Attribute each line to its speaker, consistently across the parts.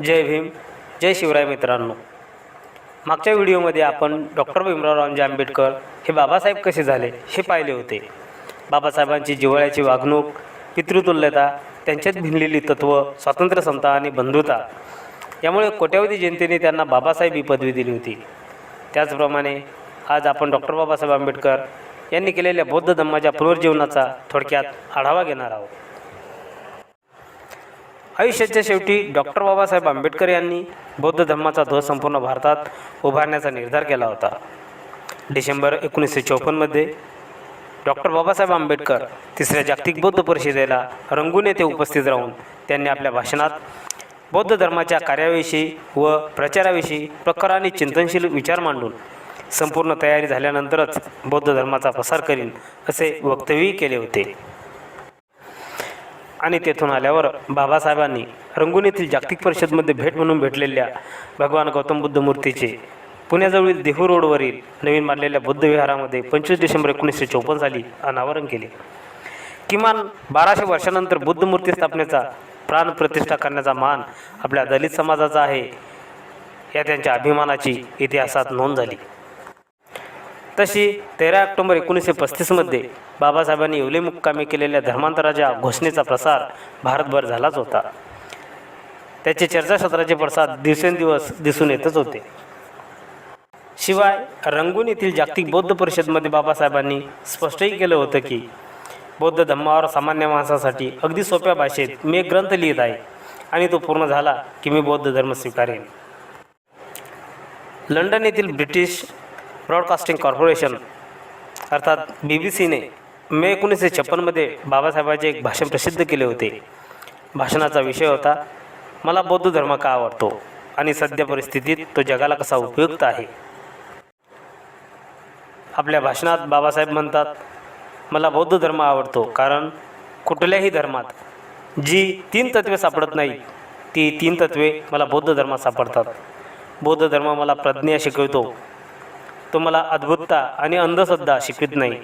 Speaker 1: जय भीम जय शिवराय मित्रांनो. मागच्या व्हिडिओमध्ये आपण डॉक्टर भीमराव रामजी आंबेडकर हे बाबासाहेब कसे झाले हे पाहिले होते. बाबासाहेबांची जिव्हाळ्याची वागणूक पितृतुल्यता त्यांच्यात भिनलेली तत्त्व स्वातंत्र्य समता आणि बंधुता यामुळे कोट्यावधी जनतेने त्यांना बाबासाहेब ही पदवी दिली होती. त्याचप्रमाणे आज आपण डॉक्टर बाबासाहेब आंबेडकर यांनी केलेल्या बौद्ध धम्माच्या पुनर्जीवनाचा थोडक्यात आढावा घेणार आहोत. आयुष्याच्या शेवटी डॉक्टर बाबासाहेब आंबेडकर यांनी बौद्ध धर्माचा ध्वज संपूर्ण भारतात उभारण्याचा निर्धार केला होता. डिसेंबर एकोणीसशे चौपन्नमध्ये डॉक्टर बाबासाहेब आंबेडकर तिसऱ्या जागतिक बौद्ध परिषदेला रंगून येथे उपस्थित राहून त्यांनी आपल्या भाषणात बौद्ध धर्माच्या कार्याविषयी व प्रचाराविषयी प्रखर आणि चिंतनशील विचार मांडून संपूर्ण तयारी झाल्यानंतरच बौद्ध धर्माचा प्रसार करीन असे वक्तव्यही केले होते. आणि तेथून आल्यावर बाबासाहेबांनी रंगून येथील जागतिक परिषदमध्ये भेट म्हणून भेटलेल्या भगवान गौतम बुद्ध मूर्तीचे पुण्याजवळील देहू रोडवरील नवीन बांधलेल्या बुद्ध विहारामध्ये पंचवीस डिसेंबर एकोणीसशे चौपन्न साली अनावरण केले. किमान बाराशे वर्षानंतर बुद्ध मूर्ती स्थापनेचा प्राणप्रतिष्ठा करण्याचा मान आपल्या दलित समाजाचा आहे या त्यांच्या अभिमानाची इतिहासात नोंद झाली. तशी तेरा ऑक्टोबर एकोणीसशे पस्तीसमध्ये बाबासाहेबांनी येवले मुक्कामी केलेल्या धर्मांतराच्या घोषणेचा प्रसार भारतभर झालाच होता. त्याचे चर्चासत्राचे प्रसाद दिवसेंदिवस दिसून येतच होते. शिवाय रंगून येथील जागतिक बौद्ध परिषदमध्ये बाबासाहेबांनी स्पष्टही केलं होतं की बौद्ध धम्मावर सामान्य माणसासाठी अगदी सोप्या भाषेत मी एक ग्रंथ लिहित आहे आणि तो पूर्ण झाला की मी बौद्ध धर्म स्वीकारेन. लंडन येथील ब्रिटिश ब्रॉडकास्टिंग कॉर्पोरेशन अर्थात बी बी सीने मे एकोणीसशे छप्पनमध्ये बाबासाहेबांचे एक भाषण प्रसिद्ध केले होते. भाषणाचा विषय होता मला बौद्ध धर्म का आवडतो? आणि सध्या परिस्थितीत तो जगाला कसा उपयुक्त आहे? आपल्या भाषणात बाबासाहेब म्हणतात मला बौद्ध धर्म आवडतो कारण कुठल्याही धर्मात जी तीन तत्वे सापडत नाही ती तीन तत्वे मला बौद्ध धर्मात सापडतात. बौद्ध धर्म मला प्रज्ञा शिकवतो. तो मला अद्भुतता आणि अंधश्रद्धा शिकवित नाही.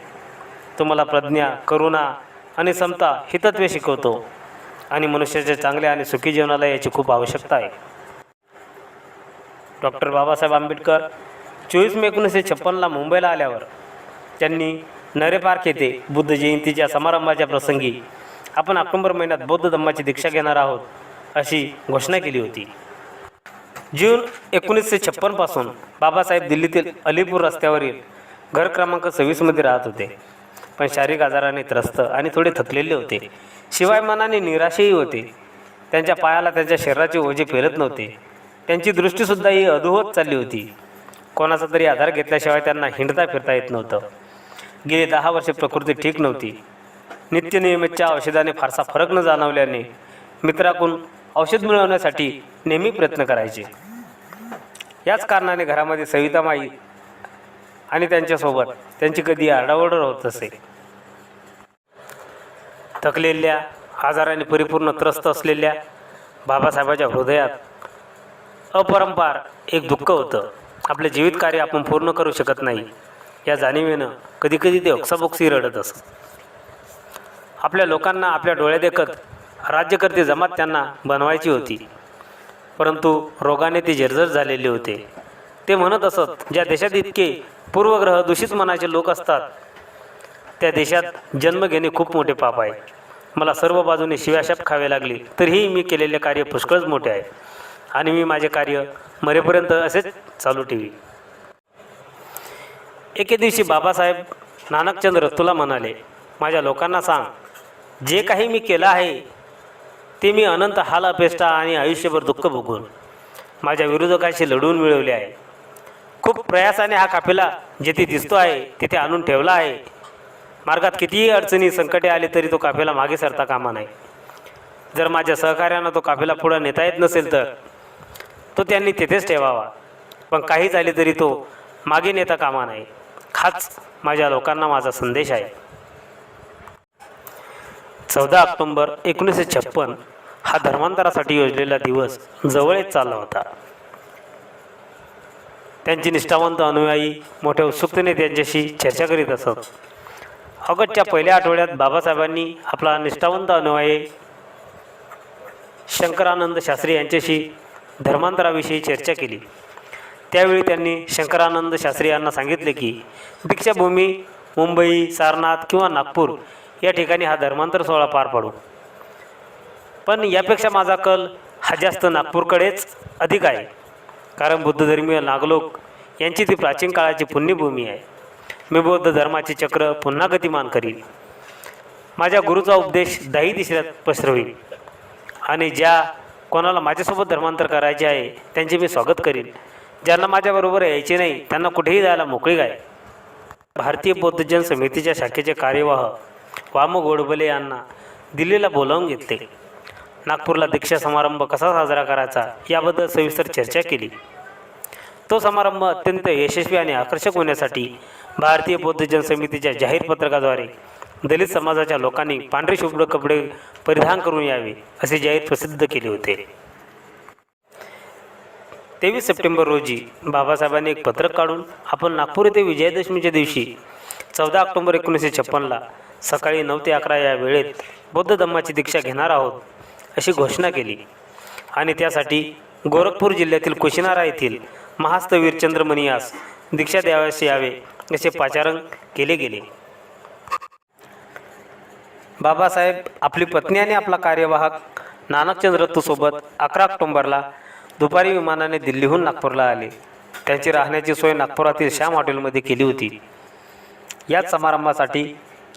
Speaker 1: तुम्हाला प्रज्ञा करुणा आणि समता हितत्वे शिकवतो. आणि मनुष्याच्या चांगल्या आणि सुखी जीवनाला याची खूप आवश्यकता आहे. डॉक्टर बाबासाहेब आंबेडकर चोवीस मे एकोणीसशे छप्पनला मुंबईला आल्यावर त्यांनी नरे पार्क येथे बुद्ध जयंतीच्या समारंभाच्या प्रसंगी आपण ऑक्टोबर महिन्यात बौद्ध धम्माची दीक्षा घेणार आहोत अशी घोषणा केली होती. जून एकोणीसशे छप्पनपासून बाबासाहेब दिल्लीतील अलीपूर रस्त्यावरील घर क्रमांक सव्वीसमध्ये राहत होते. पण शारीरिक आजाराने त्रस्त आणि थोडे थकलेले होते. शिवाय मनाने निराशही होते. त्यांच्या पायाला त्यांच्या शरीराचे ओझे पेरत नव्हते. त्यांची दृष्टीसुद्धा ही अधोहोत चालली होती. कोणाचा तरी आधार घेतल्याशिवाय त्यांना हिंडता फिरता येत नव्हतं. गेली दहा वर्षे प्रकृती ठीक नव्हती. नित्यनियमितच्या औषधाने फारसा फरक न जाणवल्याने मित्राकडून औषध मिळवण्यासाठी नेहमी प्रयत्न करायचे. याच कारणाने घरामध्ये सवितामाई आणि त्यांच्यासोबत त्यांची कधी आरडाओरड होत असे. थकलेल्या आजाराने परिपूर्ण त्रस्त असलेल्या बाबासाहेबाच्या हृदयात अपरंपार एक दुःख होतं. आपले जीवित कार्य आपण पूर्ण करू शकत नाही. या जाणीवेनं कधीकधी ते ओक्साबोक्सी रडत असत. आपल्या लोकांना आपल्या डोळ्या देखत राज्यकर्ते जमात त्यांना बनवायची होती. परंतु रोगाने ते जर्जर झालेले होते. ते म्हणत असत ज्या देशात इतके पूर्वग्रह दूषित मनाचे लोक असतात त्या देशात जन्म घेणे खूप मोठे पाप आहे. मला सर्व बाजूने शिव्याशाप खावे लागली तरीही मी केलेले कार्य पुष्कळच मोठे आहे. आणि मी माझे कार्य मरेपर्यंत असेच चालू ठेवी एके दिवशी बाबासाहेब नानकचंद्र तुला म्हणाले माझ्या लोकांना सांग जे काही मी केलं आहे ते मी अनंत हाल अपेष्टा आणि आयुष्यभर दुःख भोगून माझ्या विरोधकाशी लढवून मिळवले आहे. खूप प्रयासाने हा काफिला जिथे दिसतो आहे तिथे आणून ठेवला आहे. मार्गात कितीही अडचणी संकटे आली तरी तो काफिला मागे सरता कामा नाही जर माझ्या सहकार्यानं तो काफिला पुढं नेता येत नसेल तर तो त्यांनी तिथेच ठेवावा. पण काही झाले तरी तो मागे नेता कामा नाही हाच माझ्या लोकांना माझा संदेश आहे. चौदा ऑक्टोंबर एकोणीसशे छप्पन हा धर्मांतरासाठी योजलेला दिवस जवळच चालला होता. त्यांची निष्ठावंत अनुयायी मोठ्या उत्सुकतेने त्यांच्याशी चर्चा करीत असत. ऑगस्टच्या पहिल्या आठवड्यात बाबासाहेबांनी आपला निष्ठावंत अनुयायी शंकरानंद शास्त्री यांच्याशी धर्मांतराविषयी चर्चा केली. त्यावेळी त्यांनी शंकरानंद शास्त्री यांना सांगितले की दीक्षाभूमी मुंबई सारनाथ किंवा नागपूर या ठिकाणी हा धर्मांतर सोहळा पार पाडू. पण यापेक्षा माझा कल हा जास्त नागपूरकडेच अधिक आहे. कारण बुद्धधर्मीय नागलोक यांची ती प्राचीन काळाची पुण्यभूमी आहे. मी बौद्ध धर्माचे चक्र पुन्हा गतिमान करीन. माझ्या गुरुचा उपदेश दाही दिशेत पसरवीन. आणि ज्या कोणाला माझ्यासोबत धर्मांतर करायचे आहे त्यांचे मी स्वागत करीन. ज्यांना माझ्याबरोबर यायचे नाही त्यांना कुठेही जायला मोकळी आहे भारतीय बौद्धजन समितीच्या शाखेचे कार्यवाह वाम गोडबले यांना दिल्लीला बोलावून घेतले. नागपूरला दीक्षा समारंभ कसा साजरा करायचा याबद्दल सविस्तर चर्चा केली. तो समारंभ अत्यंत यशस्वी आणि आकर्षक होण्यासाठी भारतीय बौद्ध जन समितीच्या जाहीर पत्रकाद्वारे दलित समाजाच्या लोकांनी पांढरे शुभ्र कपडे परिधान करून यावे असे जाहीर प्रसिद्ध केले होते. तेवीस सप्टेंबर रोजी बाबासाहेबांनी एक पत्रक काढून आपण नागपूर येथे विजयादशमीच्या दिवशी चौदा ऑक्टोबर एकोणीसशे छप्पनला सकाळी नऊ ते अकरा या वेळेत बौद्ध धम्माची दीक्षा घेणार आहोत. अशी घोषणा केली. आणि त्यासाठी गोरखपूर जिल्ह्यातील कुशिनारा येथील महास्त वीरचंद्र मनियास दीक्षा द्यावयास यावे असे पाचारण केले गेले. बाबासाहेब आपली पत्नी आणि आपला कार्यवाहक नानकचंद्र रत्तूसोबत अकरा ऑक्टोंबरला दुपारी विमानाने दिल्लीहून नागपूरला आले. त्यांची राहण्याची सोय नागपुरातील श्याम हॉटेलमध्ये केली होती. याच समारंभासाठी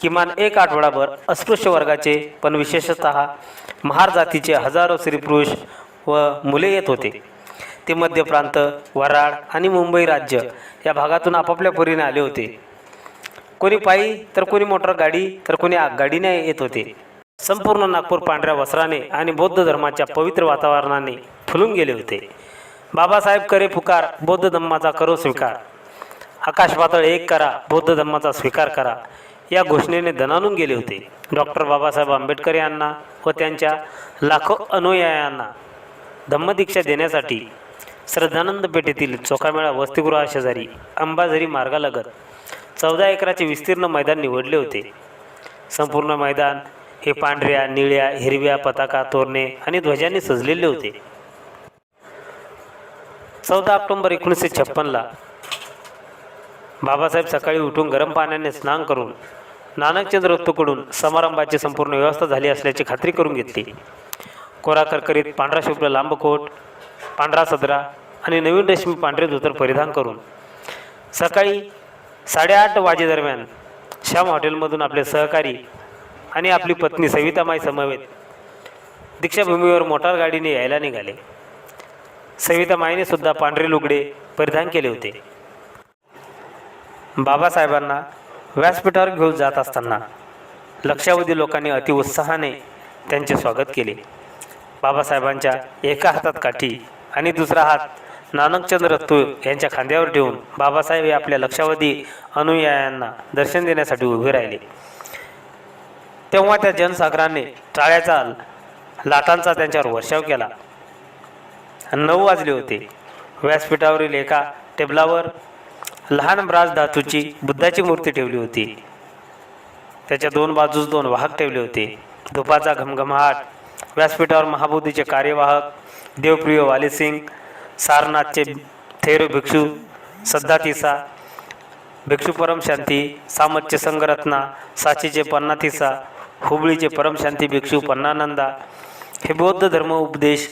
Speaker 1: किमान एक आठवडाभर अस्पृश्य वर्गाचे पण विशेषत महार जातीचे हजारो स्त्रीपुरुष व मुले येत होते. ते मध्य प्रांत वराड आणि मुंबई राज्य या भागातून आपापल्या परीने आले होते. कोणी पायी तर कोणी मोटर गाडी तर कोणी आगगाडीने येत होते. संपूर्ण नागपूर पांढऱ्या वस्त्राने आणि बौद्ध धर्माच्या पवित्र वातावरणाने फुलून गेले होते. बाबासाहेब करे पुकार बौद्ध धम्माचा करो स्वीकार. आकाश पातळ एक करा बौद्ध धम्माचा स्वीकार करा. या घोषणेने दणानून गेले होते. डॉक्टर बाबासाहेब आंबेडकर यांना व त्यांच्या लाखो अनुयायांना धम्मदीक्षा देण्यासाठी श्रद्धानंद पेठेतील चोखामेळा वसतिगृहा शेजारी अंबाझरी मार्गालगत चौदा एकराचे विस्तीर्ण मैदान निवडले होते. संपूर्ण मैदान हे पांढऱ्या निळ्या हिरव्या पताका तोरणे आणि ध्वजांनी सजलेले होते. चौदा ऑक्टोंबर एकोणीसशे छप्पनला बाबासाहेब सकाळी उठून गरम पाण्याने स्नान करून नानकचंद्र रत्तूकडून समारंभाची संपूर्ण व्यवस्था झाली असल्याची खात्री करून घेतली. कोरा करकरीत पांढरा शुभ्र लांबकोट पांढरा सदरा आणि नवीन रेशमी पांढरे धोतर परिधान करून. सकाळी साडेआठ वाजेदरम्यान श्याम हॉटेलमधून आपले सहकारी आणि आपली पत्नी सवितामाई समवेत दीक्षाभूमीवर मोटार गाडीने यायला निघाले. सवितामाईने सुद्धा पांढरे लुगडे परिधान केले होते. बाबासाहेबांना व्यासपीठावर घेऊन जात असताना लक्षावधी लोकांनी अतिउत्साहाने त्यांचे स्वागत केले. बाबासाहेबांच्या एका हातात काठी आणि दुसरा हात नानकचंद्र तुळ यांच्या खांद्यावर ठेवून बाबासाहेब हे आपल्या लक्षावधी अनुयायांना दर्शन देण्यासाठी उभे राहिले. तेव्हा त्या जनसागराने टाळ्याचा लाटांचा त्यांच्यावर वर्षाव केला. नऊ वाजले होते. व्यासपीठावरील एका टेबलावर लहान ब्राज धातूची बुद्धाची मूर्ती ठेवली होती. त्याच्या दोन बाजूस दोन वाहक ठेवले होते. धुपाचा घमघमाट व्यासपीठावर महाबोधीचे कार्यवाहक देवप्रिय वालीसिंग सारनाथचे थेरो भिक्षू सद्धातिसा भिक्षू परमशांती सामतचे संगरत्ना साचीचे पन्नातिसा हुबळीचे परमशांती भिक्षू पन्नानंदा हे बौद्ध धर्म उपदेश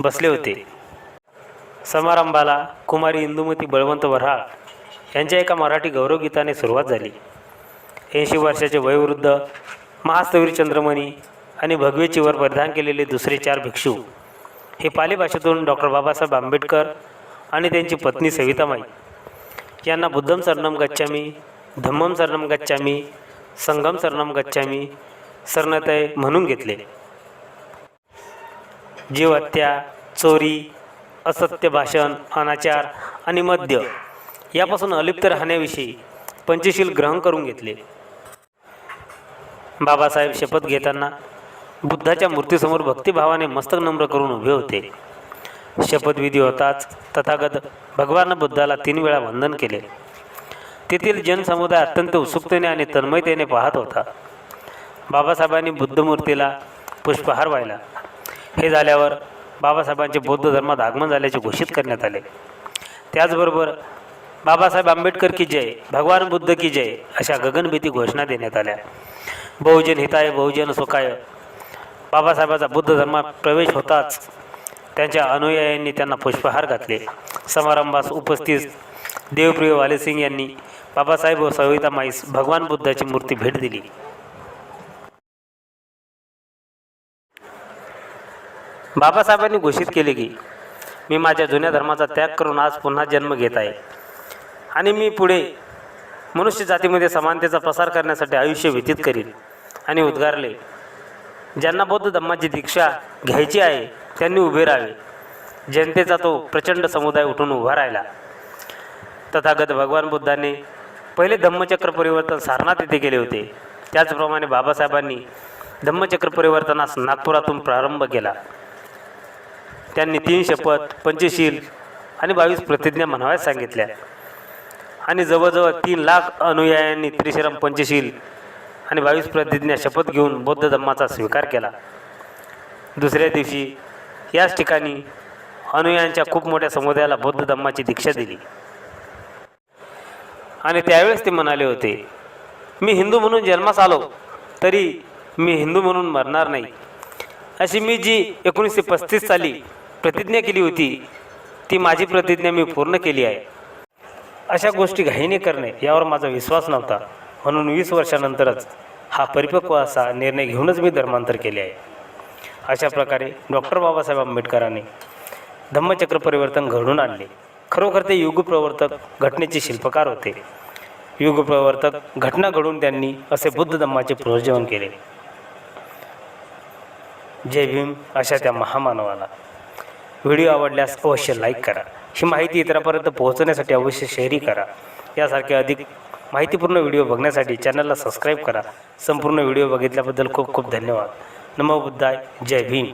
Speaker 1: बसले होते. समारंभाला कुमारी इंदुमती बळवंत वऱ्हाळ यांच्या एका मराठी गौरवगीताने सुरुवात झाली. ऐंशी वर्षाचे वयोवृद्ध महास्तवीर चंद्रमणी आणि भगवेचीवर परिधान केलेले दुसरे चार भिक्षू हे पाली भाषेतून डॉक्टर बाबासाहेब आंबेडकर आणि त्यांची पत्नी सवितामाई यांना बुद्धम सरनम गच्छामी धम्मम सरनम गच्छामी संगम सरनम गच्छामी सरनतय म्हणून घेतले. जीव हत्या चोरी असत्य भाषण अनाचार आणि मद्य यापासून अलिप्त राहण्याविषयी पंचशील ग्रहण करून घेतले. बाबासाहेब शपथ घेताना बुद्धाच्या मूर्तीसमोर भक्तिभावाने मस्तक नम्र करून उभे होते. शपथविधी होताच तथागत भगवान बुद्धाला तीन वेळा वंदन केले. तेथील जनसमुदाय अत्यंत उत्सुकतेने आणि तन्मयतेने पाहत होता. बाबासाहेबांनी बुद्धमूर्तीला पुष्पहार वाहिला. हे झाल्यावर बाबासाहेबांचे बौद्ध धर्मात आगमन झाल्याचे घोषित करण्यात आले. त्याचबरोबर बाबासाहेब आंबेडकर की जय भगवान बुद्ध की जय अशा गगनभेदी घोषणा देण्यात आल्या. बहुजन हिताय बहुजन सुखाय बाबासाहेबाचा बुद्ध धर्मात प्रवेश होताच त्यांच्या अनुयायांनी त्यांना पुष्पहार घातले. समारंभास उपस्थित देवप्रिय वालेसिंग यांनी बाबासाहेब व सविता माईस भगवान बुद्धाची मूर्ती भेट दिली. बाबासाहेबांनी घोषित केले की मी माझ्या जुन्या धर्माचा त्याग करून आज पुन्हा जन्म घेत आहे. आणि मी पुढे मनुष्य जातीमध्ये समानतेचा प्रसार करण्यासाठी आयुष्य व्यतीत करीन आणि उद्गारले. ज्यांना बौद्ध धम्माची दीक्षा घ्यायची आहे त्यांनी उभे राहावे. जनतेचा तो प्रचंड समुदाय उठून उभा राहिला. तथागत भगवान बुद्धाने पहिले धम्मचक्र परिवर्तन सारनाथ येथे केले होते. त्याचप्रमाणे बाबासाहेबांनी धम्मचक्र परिवर्तनास नागपुरातून प्रारंभ केला. त्यांनी तीन शपथ पंचशील आणि बावीस प्रतिज्ञा म्हणाव्यास सांगितल्या. आणि जवळजवळ तीन लाख अनुयायांनी त्रिशरम पंचशील आणि बावीस प्रतिज्ञा शपथ घेऊन बौद्ध धम्माचा स्वीकार केला. दुसऱ्या दिवशी याच ठिकाणी अनुयायांच्या खूप मोठ्या समुदायाला बौद्ध धम्माची दीक्षा दिली. आणि त्यावेळेस ते म्हणाले होते मी हिंदू म्हणून जन्मास आलो तरी मी हिंदू म्हणून मरणार नाही. अशी मी जी एकोणीसशे पस्तीस साली प्रतिज्ञा केली होती ती माझी प्रतिज्ञा मी पूर्ण केली आहे. अशा गोष्टी घाईने करणे यावर माझा विश्वास नव्हता. म्हणून वीस वर्षानंतरच हा परिपक्व असा निर्णय घेऊनच मी धर्मांतर केले आहे. अशा प्रकारे डॉक्टर बाबासाहेब आंबेडकरांनी धम्मचक्र परिवर्तन घडून आणले. खरोखर ते युगप्रवर्तक घटनेचे शिल्पकार होते. युगप्रवर्तक घटना घडून त्यांनी असे बुद्ध धम्माचे पुनर्जीवन केले. जय भीम अशा त्या महामानवाला. व्हिडिओ आवडल्यास अवश्य लाईक करा. ही माहिती इतरांपर्यंत पोहोचवण्यासाठी अवश्य शेअरही करा. यासारखे अधिक माहितीपूर्ण व्हिडिओ बघण्यासाठी चॅनलला सबस्क्राईब करा. संपूर्ण व्हिडिओ बघितल्याबद्दल खूप खूप धन्यवाद. नमो बुद्धाय. जय भीम.